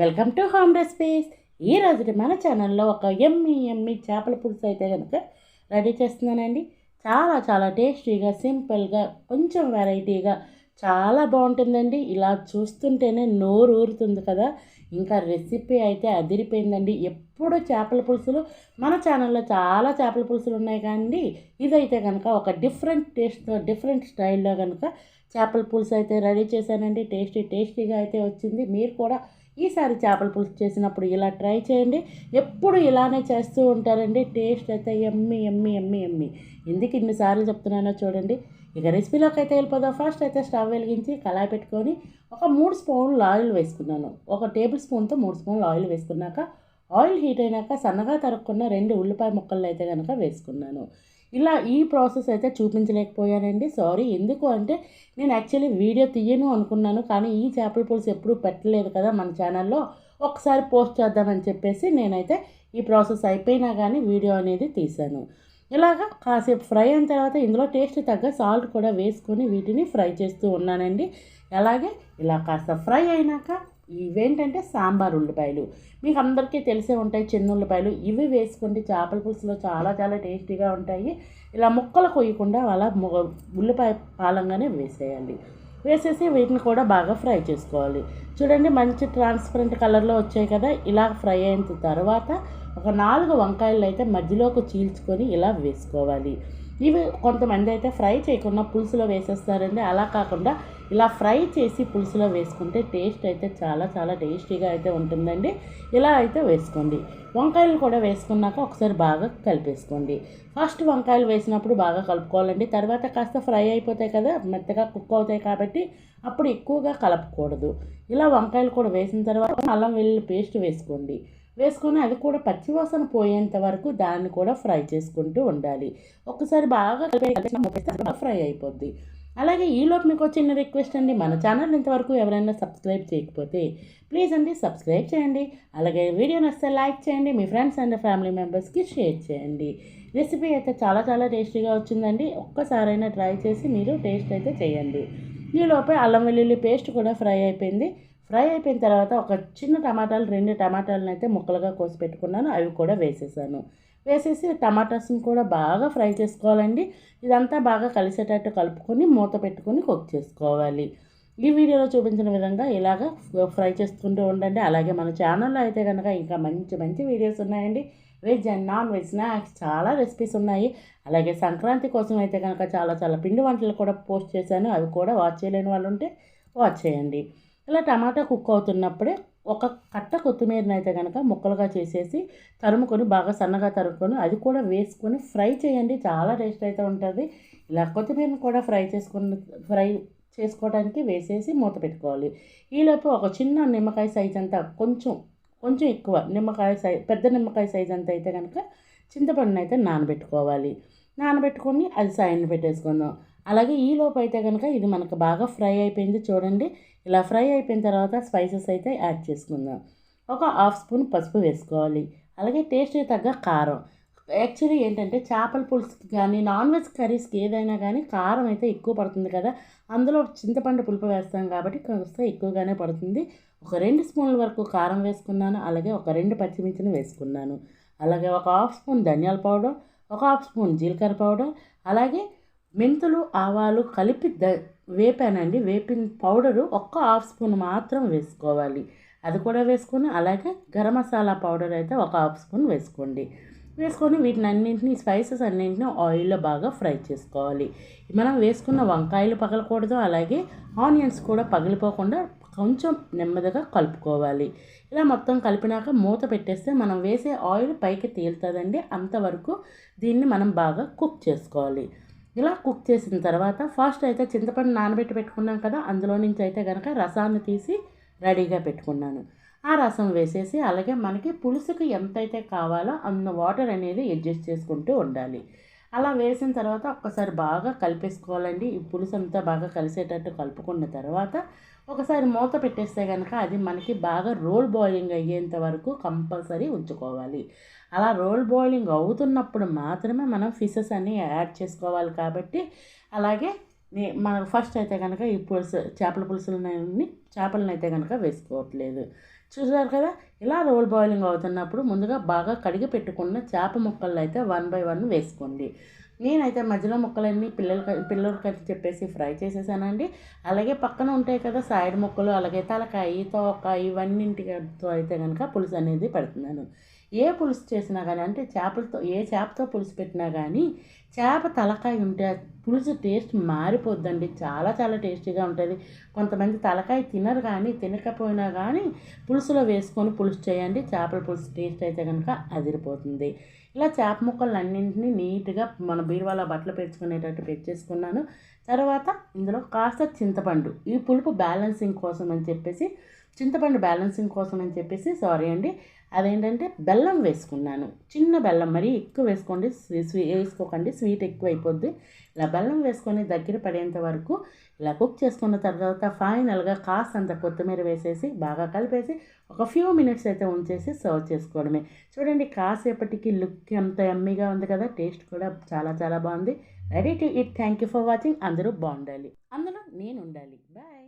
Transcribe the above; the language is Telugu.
Welcome to home recipes. ఈ రోజు మన ఛానల్లో ఒక ఎమ్మి ఎమ్మి చేపల పులుసు అయితే కనుక రెడీ చేస్తున్నానండి. చాలా చాలా టేస్టీగా సింపుల్గా కొంచెం వెరైటీగా చాలా బాగుంటుందండి. ఇలా చూస్తుంటేనే నోరు ఊరుతుంది కదా. ఇంకా రెసిపీ అయితే అదిరిపోయిందండి. ఎప్పుడు చేపల పులుసులు మన ఛానల్లో చాలా చేపల పులుసులు ఉన్నాయి కానీ ఇదైతే కనుక ఒక డిఫరెంట్ టేస్ట్తో డిఫరెంట్ స్టైల్లో కనుక చేపల పులుసు అయితే రెడీ చేశానండి. టేస్టీ టేస్టీగా అయితే వచ్చింది. మీరు కూడా ఈసారి చేపల పులుసు చేసినప్పుడు ఇలా ట్రై చేయండి. ఎప్పుడు ఇలానే చేస్తూ ఉంటారండి. టేస్ట్ అయితే ఎమ్మి ఎమ్మి ఎమ్మి ఎమ్మి. ఎందుకు ఇన్నిసార్లు చెప్తున్నానో చూడండి. ఇక రెసిపీలోకి అయితే వెళ్ళిపోదాం. ఫస్ట్ అయితే స్టవ్ వెలిగించి కళాయి పెట్టుకొని ఒక మూడు స్పూన్లు ఆయిల్ వేసుకున్నాను. ఒక టేబుల్ స్పూన్తో మూడు స్పూన్లు ఆయిల్ వేసుకున్నాక ఆయిల్ హీట్ అయినాక సన్నగా తరుక్కున్న రెండు ఉల్లిపాయ ముక్కలు అయితే కనుక వేసుకున్నాను. ఇలా ఈ ప్రాసెస్ అయితే చూపించలేకపోయానండి. సారీ. ఎందుకు అంటే నేను యాక్చువల్లీ వీడియో తీయను అనుకున్నాను కానీ ఈ చేపల పులుసు ఎప్పుడూ పెట్టలేదు కదా మన ఛానల్లో. ఒకసారి పోస్ట్ చేద్దామని చెప్పేసి నేనైతే ఈ ప్రాసెస్ అయిపోయినా కానీ వీడియో అనేది తీశాను. ఇలాగా కాసేపు ఫ్రై అయిన తర్వాత ఇందులో టేస్ట్ తగ్గ సాల్ట్ కూడా వేసుకొని వీటిని ఫ్రై చేస్తూ ఉన్నానండి. అలాగే ఇలా కాస్త ఫ్రై అయినాక ఇవేంటంటే సాంబార్ ఉల్లిపాయలు. మీకు అందరికీ తెలిసే ఉంటాయి చిన్న ఉల్లిపాయలు. ఇవి వేసుకుంటే చేపల పులుసులో చాలా చాలా టేస్టీగా ఉంటాయి. ఇలా ముక్కలు కొయ్యకుండా అలా ఉల్లిపాయ పాలంగానే వేసేయాలి. వేసేసి వీటిని కూడా బాగా ఫ్రై చేసుకోవాలి. చూడండి మంచి ట్రాన్స్పరెంట్ కలర్లో వచ్చాయి కదా. ఇలా ఫ్రై అయిన తర్వాత ఒక నాలుగు వంకాయలు అయితే మధ్యలోకి చీల్చుకొని ఇలా వేసుకోవాలి. ఇవి కొంతమంది అయితే ఫ్రై చేయకుండా పులుసులో వేసేస్తారండి. అలా కాకుండా ఇలా ఫ్రై చేసి పులుసులో వేసుకుంటే టేస్ట్ అయితే చాలా చాలా టేస్టీగా అయితే ఉంటుందండి. ఇలా అయితే వేసుకోండి. వంకాయలు కూడా వేసుకున్నాక ఒకసారి బాగా కలిపేసుకోండి. ఫస్ట్ వంకాయలు వేసినప్పుడు బాగా కలుపుకోవాలండి. తర్వాత కాస్త ఫ్రై అయిపోతాయి కదా మెత్తగా కుక్ అవుతాయి కాబట్టి అప్పుడు ఎక్కువగా కలపకూడదు. ఇలా వంకాయలు కూడా వేసిన తర్వాత అల్లం వెల్లుల్లి పేస్ట్ వేసుకోండి. వేసుకొని అది కూడా పచ్చివాసన పోయేంత వరకు దాన్ని కూడా ఫ్రై చేసుకుంటూ ఉండాలి. ఒకసారి బాగా కలిపి ఫ్రై అయిపోద్ది. అలాగే ఈలోపు మీకు చిన్న రిక్వెస్ట్ అండి మన ఛానల్ ఇంతవరకు ఎవరైనా సబ్స్క్రైబ్ చేయకపోతే ప్లీజ్ అండి సబ్స్క్రైబ్ చేయండి. అలాగే వీడియో నచ్చితే లైక్ చేయండి మీ ఫ్రెండ్స్ అండ్ ఫ్యామిలీ మెంబర్స్కి షేర్ చేయండి. రెసిపీ అయితే చాలా చాలా టేస్టీగా వచ్చిందండి. ఒక్కసారైనా ట్రై చేసి మీరు టేస్ట్ అయితే చేయండి. ఈలోపే అల్లం వెల్లుల్లి పేస్ట్ కూడా ఫ్రై అయిపోయింది. ఫ్రై అయిపోయిన తర్వాత ఒక చిన్న టమాటాలు రెండు టమాటాలను అయితే ముక్కలుగా కోసి పెట్టుకున్నాను. అవి కూడా వేసేసాను. వేసేసి టమాటాస్ని కూడా బాగా ఫ్రై చేసుకోవాలండి. ఇదంతా బాగా కలిసేటట్టు కలుపుకొని మూత పెట్టుకొని కుక్ చేసుకోవాలి. ఈ వీడియోలో చూపించిన విధంగా ఇలాగ ఫ్రై చేసుకుంటూ ఉండండి. అలాగే మన ఛానల్లో అయితే కనుక ఇంకా మంచి మంచి వీడియోస్ ఉన్నాయండి. Veg and non veg snacks చాలా రెసిపీస్ ఉన్నాయి. అలాగే సంక్రాంతి కోసం అయితే కనుక చాలా చాలా పిండి వంటలు కూడా పోస్ట్ చేశాను. అవి కూడా వాచ్ చేయలేని వాళ్ళు ఉంటే వాచ్ చేయండి. ఇలా టమాటా కుక్ అవుతున్నప్పుడే ఒక కట్ట కొత్తిమీరని అయితే కనుక ముక్కలుగా చేసేసి తరుముకొని బాగా సన్నగా తరుముకొని అది కూడా వేసుకొని ఫ్రై చేయండి. చాలా టేస్ట్ అయితే ఉంటుంది. ఇలా కొత్తిమీరని కూడా ఫ్రై చేసుకుని ఫ్రై చేసుకోవడానికి వేసేసి మూత పెట్టుకోవాలి. ఈలోపు ఒక చిన్న నిమ్మకాయ సైజ్ అంతా కొంచెం కొంచెం ఎక్కువ నిమ్మకాయ సైజ్ పెద్ద నిమ్మకాయ సైజ్ అంతా అయితే కనుక చింతపండుని అయితే నానబెట్టుకోవాలి. నానబెట్టుకొని అది సైన్ పెట్టేసుకుందాం. అలాగే ఈ లోపు అయితే కనుక ఇది మనకు బాగా ఫ్రై అయిపోయింది చూడండి. ఇలా ఫ్రై అయిపోయిన తర్వాత స్పైసెస్ అయితే యాడ్ చేసుకుందాం. ఒక హాఫ్ స్పూన్ పసుపు వేసుకోవాలి. అలాగే టేస్ట్ తగ్గ కారం. యాక్చువల్లీ ఏంటంటే చేపల పులుసుకి కానీ నాన్ వెజ్ కర్రీస్కి ఏదైనా కానీ కారం అయితే ఎక్కువ పడుతుంది కదా. అందులో చింతపండు పులుపు వేస్తాం కాబట్టి కాస్త ఎక్కువగానే పడుతుంది. ఒక రెండు స్పూన్ల వరకు కారం వేసుకున్నాను. అలాగే ఒక రెండు పచ్చిమిర్చిని వేసుకున్నాను. అలాగే ఒక హాఫ్ స్పూన్ ధనియాల పౌడర్ ఒక హాఫ్ స్పూన్ జీలకర్ర పౌడర్ అలాగే మెంతులు ఆవాలు కలిపి ద వేపానండి. వేపిన పౌడరు ఒక్క హాఫ్ స్పూన్ మాత్రం వేసుకోవాలి. అది కూడా వేసుకొని అలాగే గరం మసాలా పౌడర్ అయితే ఒక హాఫ్ స్పూన్ వేసుకోండి. వేసుకొని వీటిని అన్నింటినీ స్పైసెస్ అన్నింటినీ ఆయిల్లో బాగా ఫ్రై చేసుకోవాలి. మనం వేసుకున్న వంకాయలు పగలకూడదు అలాగే ఆనియన్స్ కూడా పగిలిపోకుండా కొంచెం నెమ్మదిగా కలుపుకోవాలి. ఇలా మొత్తం కలిపినాక మూత పెట్టేస్తే మనం వేసే ఆయిల్ పైకి తేలుతుందండి. అంతవరకు దీన్ని మనం బాగా కుక్ చేసుకోవాలి. ఇలా కుక్ చేసిన తర్వాత ఫస్ట్ అయితే చింతపండు నానబెట్టి పెట్టుకున్నాం కదా అందులో నుంచి అయితే కనుక రసాన్ని తీసి రెడీగా పెట్టుకున్నాను. ఆ రసం వేసేసి అలాగే మనకి పులుసుకు ఎంతైతే కావాలో అన్న వాటర్ అనేది అడ్జస్ట్ చేసుకుంటూ ఉండాలి. అలా వేసిన తర్వాత ఒక్కసారి బాగా కలిపేసుకోవాలండి. ఈ పులుసు అంతా బాగా కలిసేటట్టు కలుపుకున్న తర్వాత ఒకసారి మూత పెట్టేస్తే కనుక అది మనకి బాగా రోల్ బాయిలింగ్ అయ్యేంత వరకు కంపల్సరీ ఉంచుకోవాలి. అలా రోల్ బాయిలింగ్ అవుతున్నప్పుడు మాత్రమే మనం ఫిషెస్ అన్నీ యాడ్ చేసుకోవాలి కాబట్టి అలాగే నే మనకు ఫస్ట్ అయితే కనుక ఈ పులుసు చేపల పులుసులని చేపలను అయితే కనుక వేసుకోవట్లేదు. చూసారు కదా? ఇలా రోల్ బాయిలింగ్ అవుతున్నప్పుడు ముందుగా బాగా కడిగి పెట్టుకున్న చేప ముక్కలు అయితే వన్ బై వన్ వేసుకోండి. నేనైతే మధ్యలో ముక్కలన్నీ పిల్లలకి పిల్లలకి చెప్పేసి ఫ్రై చేసేసానండి. అలాగే పక్కన ఉంటాయి కదా సైడ్ ముక్కలు అలాగే తలకాయ తోక ఇవన్నింటితో అయితే కనుక పులుసు అనేది పెడుతున్నాను. ఏ పులుసు చేసినా కానీ అంటే చేపలతో ఏ చేపతో పులుసు పెట్టినా కానీ చేప తలకాయ ఉంటే పులుసు టేస్ట్ మారిపోద్దండి. చాలా చాలా టేస్టీగా ఉంటుంది. కొంతమంది తలకాయ తినరు కానీ తినకపోయినా కానీ పులుసులో వేసుకొని పులుసు చేయండి. చేపల పులుసు టేస్ట్ అయితే కనుక అదిరిపోతుంది. ఇలా చేప ముక్కలు అన్నింటినీ నీట్గా మన బీరువాలో బట్టలు పెంచుకునేటట్టు పెట్టేసుకున్నాను. తర్వాత ఇందులో కాస్త చింతపండు. ఈ పులుపు బ్యాలెన్సింగ్ కోసం అని చెప్పేసి చింతపండు బ్యాలెన్సింగ్ కోసం అని చెప్పేసి సారీ అండి అదేంటంటే బెల్లం వేసుకున్నాను. చిన్న బెల్లం మరి ఎక్కువ వేసుకోండి. స్వీ వేసుకోకండి. స్వీట్ ఎక్కువ అయిపోద్ది ఇలా బెల్లం వేసుకొని దగ్గర పడేంత వరకు ఇలా కుక్ చేసుకున్న తర్వాత ఫైనల్గా కాస్తంత కొత్తిమీర వేసేసి బాగా కలిపేసి ఒక ఫ్యూ మినిట్స్ అయితే ఉంచేసి సర్వ్ చేసుకోవడమే. చూడండి కాసేపటికి లుక్ ఎంత ఎమ్మీగా ఉంది కదా. టేస్ట్ కూడా చాలా చాలా బాగుంది. Ready to eat thank you for watching. అందరూ బాగుండాలి. అందులో నేను ఉండాలి బాయ్.